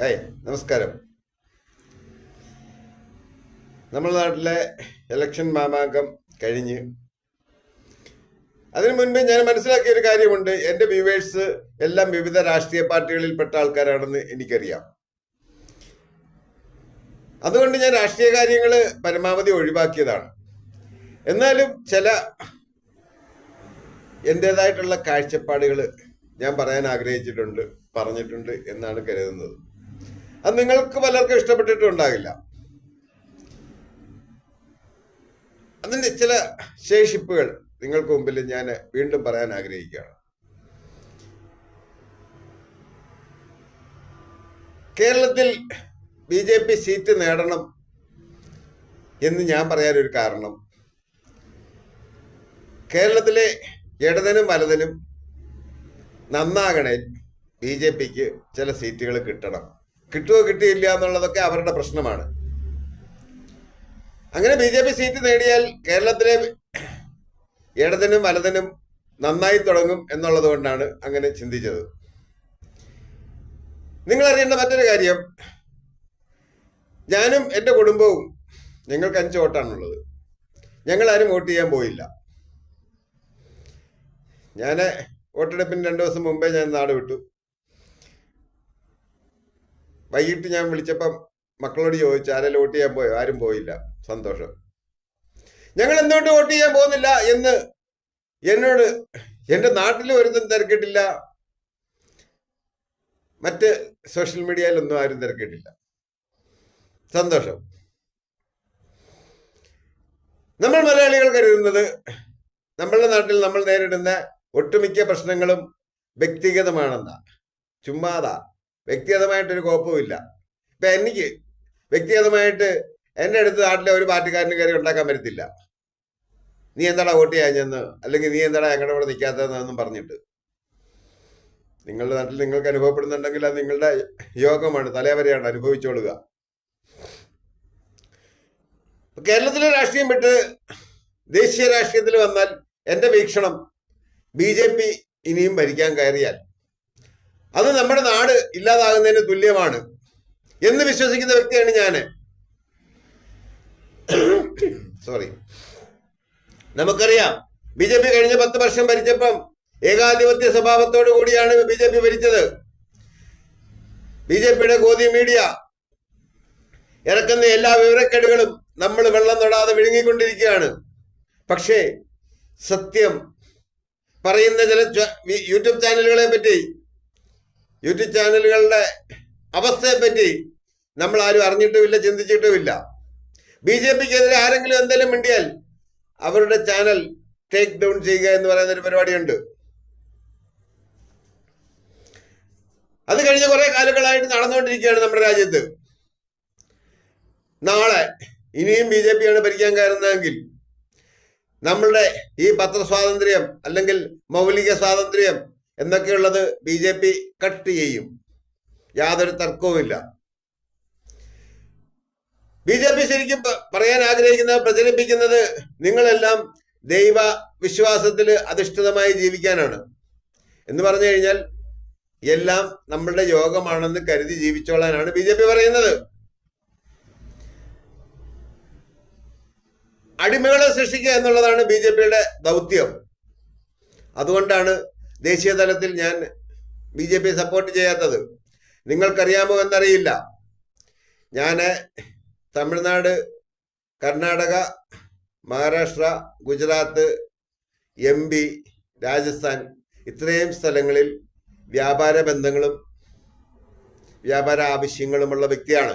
Hi നമസ്കാരം. നമ്മുടെ നാട്ടിലെ ഇലക്ഷൻ മാമാങ്കം കഴിഞ്ഞ് അതിനു മുൻപ് ഞാൻ മനസ്സിലാക്കിയ ഒരു കാര്യമുണ്ട്. എന്റെ വ്യൂവേഴ്സ് എല്ലാം വിവിധ രാഷ്ട്രീയ പാർട്ടികളിൽപ്പെട്ട ആൾക്കാരാണെന്ന് എനിക്കറിയാം. അതുകൊണ്ട് ഞാൻ രാഷ്ട്രീയ കാര്യങ്ങൾ പരമാവധി ഒഴിവാക്കിയതാണ്. എന്നാലും ചില എന്റെതായിട്ടുള്ള കാഴ്ചപ്പാടുകൾ ഞാൻ പറയാൻ ആഗ്രഹിച്ചിട്ടുണ്ട് പറഞ്ഞിട്ടുണ്ട് എന്നാണ് കരുതുന്നത്. അത് നിങ്ങൾക്ക് പലർക്കും ഇഷ്ടപ്പെട്ടിട്ടുണ്ടാകില്ല. അതിന്റെ ചില ശേഷിപ്പുകൾ നിങ്ങൾക്ക് മുമ്പിൽ ഞാൻ വീണ്ടും പറയാൻ ആഗ്രഹിക്കുകയാണ്. കേരളത്തിൽ ബി ജെ പി സീറ്റ് നേടണം എന്ന് ഞാൻ പറയാനൊരു കാരണം കേരളത്തിലെ ഇടതനും വലതനും നന്നാകണേ ബി ജെ പിക്ക് ചില സീറ്റുകൾ കിട്ടണം. കിട്ടുമോ കിട്ടിയില്ല എന്നുള്ളതൊക്കെ അവരുടെ പ്രശ്നമാണ്. അങ്ങനെ ബി ജെ പി സീറ്റ് നേടിയാൽ കേരളത്തിലെ ഇടതിനും വലതിനും നന്നായി തുടങ്ങും എന്നുള്ളത് കൊണ്ടാണ് അങ്ങനെ ചിന്തിച്ചത്. നിങ്ങൾ അറിയേണ്ട മറ്റൊരു കാര്യം ഞാനും എന്റെ കുടുംബവും ഞങ്ങൾക്ക് അഞ്ച് വോട്ടാണുള്ളത്. ഞങ്ങൾ ആരും വോട്ട് ചെയ്യാൻ പോയില്ല. ഞാൻ വോട്ടെടുപ്പിന് രണ്ട് ദിവസം മുമ്പേ ഞാൻ നാട് വിട്ടു. വൈകിട്ട് ഞാൻ വിളിച്ചപ്പം മക്കളോട് ചോദിച്ചു ആരെങ്കിലും വോട്ട് ചെയ്യാൻ പോയോ? ആരും പോയില്ല. സന്തോഷം. ഞങ്ങൾ എന്തുകൊണ്ട് വോട്ട് ചെയ്യാൻ പോകുന്നില്ല? എന്ന് എന്നോട് എന്റെ നാട്ടിൽ ഒരുത്തും തിരക്കിട്ടില്ല. മറ്റ് സോഷ്യൽ മീഡിയയിലൊന്നും ആരും തിരക്കിട്ടില്ല. സന്തോഷം. നമ്മൾ മലയാളികൾ കരുതുന്നത് നമ്മളുടെ നാട്ടിൽ നമ്മൾ നേരിടുന്ന ഒട്ടുമിക്ക പ്രശ്നങ്ങളും വ്യക്തിഗതമാണെന്നാ. ചുമ്മാതാ. വ്യക്തിഗതമായിട്ടൊരു കുഴപ്പമില്ല ഇപ്പൊ എനിക്ക് വ്യക്തിഗതമായിട്ട് എന്റെ അടുത്ത് നാട്ടിലെ ഒരു പാർട്ടിക്കാരന് കയറി ഉണ്ടാക്കാൻ പറ്റത്തില്ല. നീ എന്താടാ വോട്ട് ചെയ്യാഞ്ഞെന്ന്? അല്ലെങ്കിൽ നീ എന്താടാ ഞങ്ങളുടെ കൂടെ നിൽക്കാത്തതെന്നൊന്നും പറഞ്ഞിട്ട്. നിങ്ങളുടെ നാട്ടിൽ നിങ്ങൾക്ക് അനുഭവപ്പെടുന്നുണ്ടെങ്കിൽ അത് നിങ്ങളുടെ യോഗമാണ്. തലവരെയാണ് അനുഭവിച്ചോളുക. കേരളത്തിലെ രാഷ്ട്രീയം വിട്ട് ദേശീയ രാഷ്ട്രീയത്തിൽ വന്നാൽ എന്റെ വീക്ഷണം ബി ജെ പി ഇനിയും ഭരിക്കാൻ കയറിയാൽ അത് നമ്മുടെ നാട് ഇല്ലാതാകുന്നതിന് തുല്യമാണ് എന്ന് വിശ്വസിക്കുന്ന വ്യക്തിയാണ് ഞാൻ. സോറി നമുക്കറിയാം ബി ജെ പി കഴിഞ്ഞ പത്ത് വർഷം ഭരിച്ചപ്പം ഏകാധിപത്യ സ്വഭാവത്തോടു കൂടിയാണ് ബി ജെ പി ഭരിച്ചത്. ബി ജെ പിയുടെ ഗോതി മീഡിയ ഇറക്കുന്ന എല്ലാ വിവരക്കേടുകളും നമ്മൾ വെള്ളം തൊടാതെ വിഴുങ്ങിക്കൊണ്ടിരിക്കുകയാണ്. പക്ഷേ സത്യം പറയുന്ന ചില യൂട്യൂബ് ചാനലുകളെ പറ്റി യൂട്യൂബ് ചാനലുകളുടെ അവസ്ഥയെ പറ്റി നമ്മൾ ആരും അറിഞ്ഞിട്ടുമില്ല ചിന്തിച്ചിട്ടുമില്ല. ബി ജെ പിക്കെതിരെ ആരെങ്കിലും എന്തെങ്കിലും മിണ്ടിയാൽ അവരുടെ ചാനൽ ടേക്ക് ഡൗൺ ചെയ്യുക എന്ന് പറയുന്ന ഒരു പരിപാടിയുണ്ട്. അത് കഴിഞ്ഞ കുറെ കാലങ്ങളായിട്ട് നടന്നുകൊണ്ടിരിക്കുകയാണ് നമ്മുടെ രാജ്യത്ത്. നാളെ ഇനിയും ബി ജെ പിയാണ് ഭരിക്കാൻ കയറുന്നതെങ്കിൽ നമ്മളുടെ ഈ പത്രസ്വാതന്ത്ര്യം അല്ലെങ്കിൽ മൗലിക സ്വാതന്ത്ര്യം എന്നൊക്കെയുള്ളത് ബി ജെ പി കട്ട് ചെയ്യും. യാതൊരു തർക്കവുമില്ല. ബി ജെ പി ശരിക്കും പറയാൻ ആഗ്രഹിക്കുന്നത് പ്രചരിപ്പിക്കുന്നത് നിങ്ങളെല്ലാം ദൈവ വിശ്വാസത്തിൽ അധിഷ്ഠിതമായി ജീവിക്കാനാണ്. എന്ന് പറഞ്ഞു കഴിഞ്ഞാൽ എല്ലാം നമ്മളുടെ യോഗമാണെന്ന് കരുതി ജീവിച്ചോളാനാണ് ബി ജെ പി പറയുന്നത്. അടിമകളെ സൃഷ്ടിക്കുക എന്നുള്ളതാണ് ബി ജെ പിയുടെ ദൗത്യം. അതുകൊണ്ടാണ് ദേശീയ തലത്തിൽ ഞാൻ ബി ജെ പി സപ്പോർട്ട് ചെയ്യാത്തത്. നിങ്ങൾക്കറിയാമോ എന്നറിയില്ല. ഞാൻ തമിഴ്നാട് കർണാടക മഹാരാഷ്ട്ര ഗുജറാത്ത് എം പി രാജസ്ഥാൻ ഇത്രയും സ്ഥലങ്ങളിൽ വ്യാപാര ബന്ധങ്ങളും വ്യാപാര ആവശ്യങ്ങളുമുള്ള വ്യക്തിയാണ്.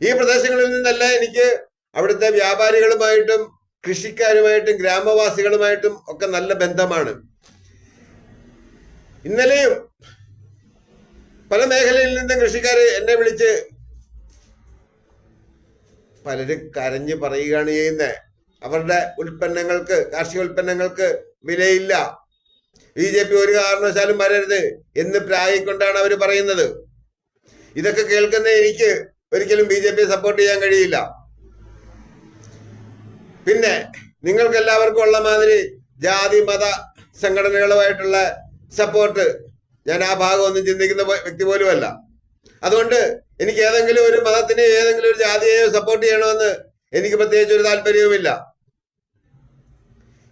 ഈ പ്രദേശങ്ങളിൽ നിന്നല്ല എനിക്ക് അവിടുത്തെ വ്യാപാരികളുമായിട്ടും കൃഷിക്കാരുമായിട്ടും ഗ്രാമവാസികളുമായിട്ടും ഒക്കെ നല്ല ബന്ധമാണ്. ഇന്നലെയും പല മേഖലയിൽ നിന്നും കൃഷിക്കാർ എന്നെ വിളിച്ച് പലരും കരഞ്ഞു പറയുകയാണ് ചെയ്യുന്നത് അവരുടെ ഉൽപ്പന്നങ്ങൾക്ക് കാർഷിക ഉൽപ്പന്നങ്ങൾക്ക് വിലയില്ല. ബി ജെ പി ഒരു കാരണവശാലും വരരുത് എന്ന് പ്രായിക്കൊണ്ടാണ് അവർ പറയുന്നത്. ഇതൊക്കെ കേൾക്കുന്ന എനിക്ക് ഒരിക്കലും ബി ജെ പി സപ്പോർട്ട് ചെയ്യാൻ കഴിയില്ല. പിന്നെ നിങ്ങൾക്ക് എല്ലാവർക്കും ഉള്ള മാതിരി ജാതി മത സംഘടനകളുമായിട്ടുള്ള സപ്പോർട്ട് ഞാൻ ആ ഭാഗം ഒന്നും ചിന്തിക്കുന്ന വ്യക്തി പോലുമല്ല. അതുകൊണ്ട് എനിക്ക് ഏതെങ്കിലും ഒരു മതത്തിനെ ഏതെങ്കിലും ഒരു ജാതിയെയോ സപ്പോർട്ട് ചെയ്യണമെന്ന് എനിക്ക് പ്രത്യേകിച്ച് ഒരു താല്പര്യവുമില്ല.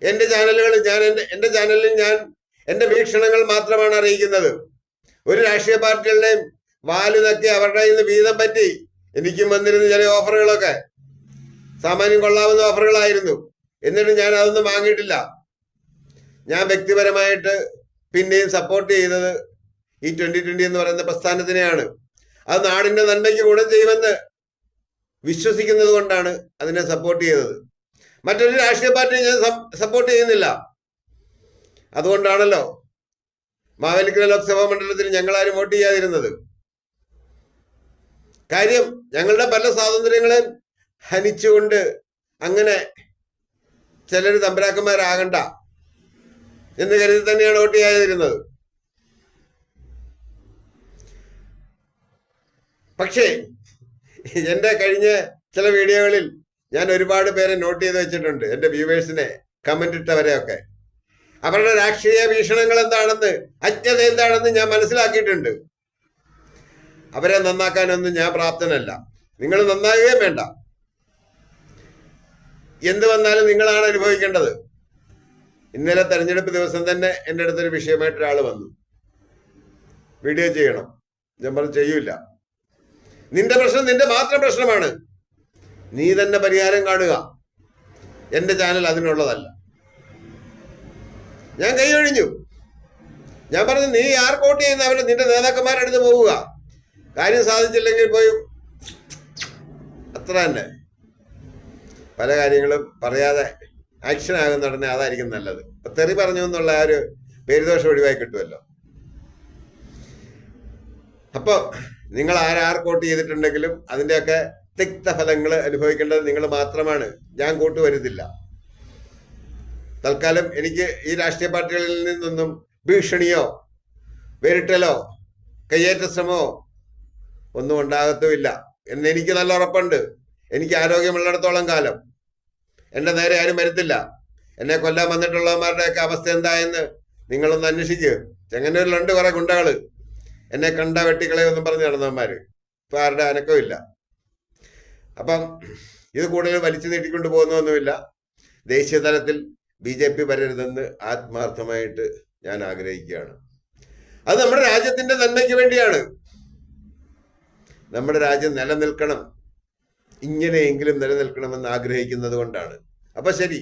എന്റെ ചാനലുകൾ ഞാൻ എന്റെ എന്റെ ചാനലിൽ ഞാൻ എന്റെ വീക്ഷണങ്ങൾ മാത്രമാണ് അറിയിക്കുന്നത്. ഒരു രാഷ്ട്രീയ പാർട്ടികളുടെയും വാൽ നക്കി അവരുടെ ഇന്ന് വീതം പറ്റി എനിക്കും വന്നിരുന്ന ചില ഓഫറുകളൊക്കെ. സാമാന്യം കൊള്ളാവുന്ന ഓഫറുകളായിരുന്നു. എന്നിട്ടും ഞാൻ അതൊന്നും വാങ്ങിയിട്ടില്ല. ഞാൻ വ്യക്തിപരമായിട്ട് പിന്നെയും സപ്പോർട്ട് ചെയ്തത് ഈ ട്വന്റി ട്വന്റി എന്ന് പറയുന്ന പ്രസ്ഥാനത്തിനെയാണ്. അത് നാടിന്റെ നന്മയ്ക്ക് ഗുണം ചെയ്യുമെന്ന് വിശ്വസിക്കുന്നത് കൊണ്ടാണ് അതിനെ സപ്പോർട്ട് ചെയ്തത്. മറ്റൊരു രാഷ്ട്രീയ പാർട്ടി ഞാൻ സപ്പോർട്ട് ചെയ്യുന്നില്ല. അതുകൊണ്ടാണല്ലോ മാവേലിക്കര ലോക്സഭാ മണ്ഡലത്തിൽ ഞങ്ങൾ ആരും വോട്ട് ചെയ്യാതിരുന്നത്. കാര്യം ഞങ്ങളുടെ പല സ്വാതന്ത്ര്യങ്ങളെയും ഹനിച്ചുകൊണ്ട് അങ്ങനെ ചിലർ തമ്പരാക്കന്മാരാകണ്ട. എന്ന് കരുതി തന്നെയാണ് വോട്ട് ചെയ്യാതിരുന്നത് പക്ഷേ എന്റെ കഴിഞ്ഞ ചില വീഡിയോകളിൽ ഞാൻ ഒരുപാട് പേരെ നോട്ട് ചെയ്ത് വെച്ചിട്ടുണ്ട് എന്റെ വ്യൂവേഴ്സിനെ കമന്റ് ഇട്ടവരെയൊക്കെ. അവരുടെ രാഷ്ട്രീയ വീക്ഷണങ്ങൾ എന്താണെന്ന് അജ്ഞത എന്താണെന്ന് ഞാൻ മനസ്സിലാക്കിയിട്ടുണ്ട്. അവരെ നന്നാക്കാനൊന്നും ഞാൻ പ്രാപ്തനല്ല. നിങ്ങൾ നന്നാകുകയും വേണ്ട. എന്ത് വന്നാലും നിങ്ങളാണ് അനുഭവിക്കേണ്ടത്. ഇന്നലെ തെരഞ്ഞെടുപ്പ് ദിവസം തന്നെ എന്റെ അടുത്തൊരു വിഷയമായിട്ട് ഒരാൾ വന്നു. വീഡിയോ ചെയ്യണം. ഞാൻ പറഞ്ഞു ചെയ്യൂല. നിന്റെ പ്രശ്നം നിന്റെ മാത്രം പ്രശ്നമാണ്. നീ തന്നെ പരിഹാരം കാണുക. എന്റെ ചാനൽ അതിനുള്ളതല്ല. ഞാൻ കൈയൊഴിഞ്ഞു ഞാൻ പറഞ്ഞു നീ ആർ കോട്ട് ചെയ്യുന്ന അവരെ നിന്റെ നേതാക്കന്മാരെ അടുത്ത് പോവുക. കാര്യം സാധിച്ചില്ലെങ്കിൽ പോയി. അത്ര തന്നെ. പല കാര്യങ്ങളും പറയാതെ ആക്ഷൻ ആകുന്ന ഉടനെ അതായിരിക്കും നല്ലത്. തെറി പറഞ്ഞു എന്നുള്ള ആ ഒരു പേരുദോഷം ഒഴിവായി കിട്ടുമല്ലോ. അപ്പോൾ നിങ്ങൾ ആരാർ കോട്ട് ചെയ്തിട്ടുണ്ടെങ്കിലും അതിന്റെയൊക്കെ തിക്ത ഫലങ്ങൾ അനുഭവിക്കേണ്ടത് നിങ്ങൾ മാത്രമാണ്. ഞാൻ കൂട്ട് വരുന്നില്ല. തൽക്കാലം എനിക്ക് ഈ രാഷ്ട്രീയ പാർട്ടികളിൽ നിന്നൊന്നും ഭീഷണിയോ വേറിട്ടലോ കയ്യേറ്റ ശ്രമമോ ഒന്നും ഉണ്ടാകത്തുമില്ല. എന്ന് എനിക്ക് നല്ല ഉറപ്പുണ്ട്. എനിക്ക് ആരോഗ്യമുള്ളിടത്തോളം കാലം എന്റെ നേരെ ആരും വരുത്തില്ല. എന്നെ കൊല്ലാൻ വന്നിട്ടുള്ളവന്മാരുടെയൊക്കെ അവസ്ഥ എന്തായെന്ന് നിങ്ങളൊന്ന് അന്വേഷിക്കുക ചെങ്ങന്നൂരിലുണ്ട് കുറെ ഗുണ്ടകൾ. എന്നെ കണ്ട വെട്ടിക്കളയൊന്നും പറഞ്ഞ് നടന്നവന്മാര്. ഇപ്പൊ ആരുടെ അനക്കവും ഇല്ല. അപ്പം ഇത് കൂടുതൽ വലിച്ചു നീട്ടിക്കൊണ്ട് പോകുന്നൊന്നുമില്ല ദേശീയ തലത്തിൽ ബി ജെ പി വരരുതെന്ന് ആത്മാർത്ഥമായിട്ട് ഞാൻ ആഗ്രഹിക്കുകയാണ്. അത് നമ്മുടെ രാജ്യത്തിന്റെ നന്മയ്ക്ക് വേണ്ടിയാണ്. നമ്മുടെ രാജ്യം നിലനിൽക്കണം. ഇങ്ങനെയെങ്കിലും നിലനിൽക്കണമെന്ന് ആഗ്രഹിക്കുന്നത് കൊണ്ടാണ്. അപ്പൊ ശരി.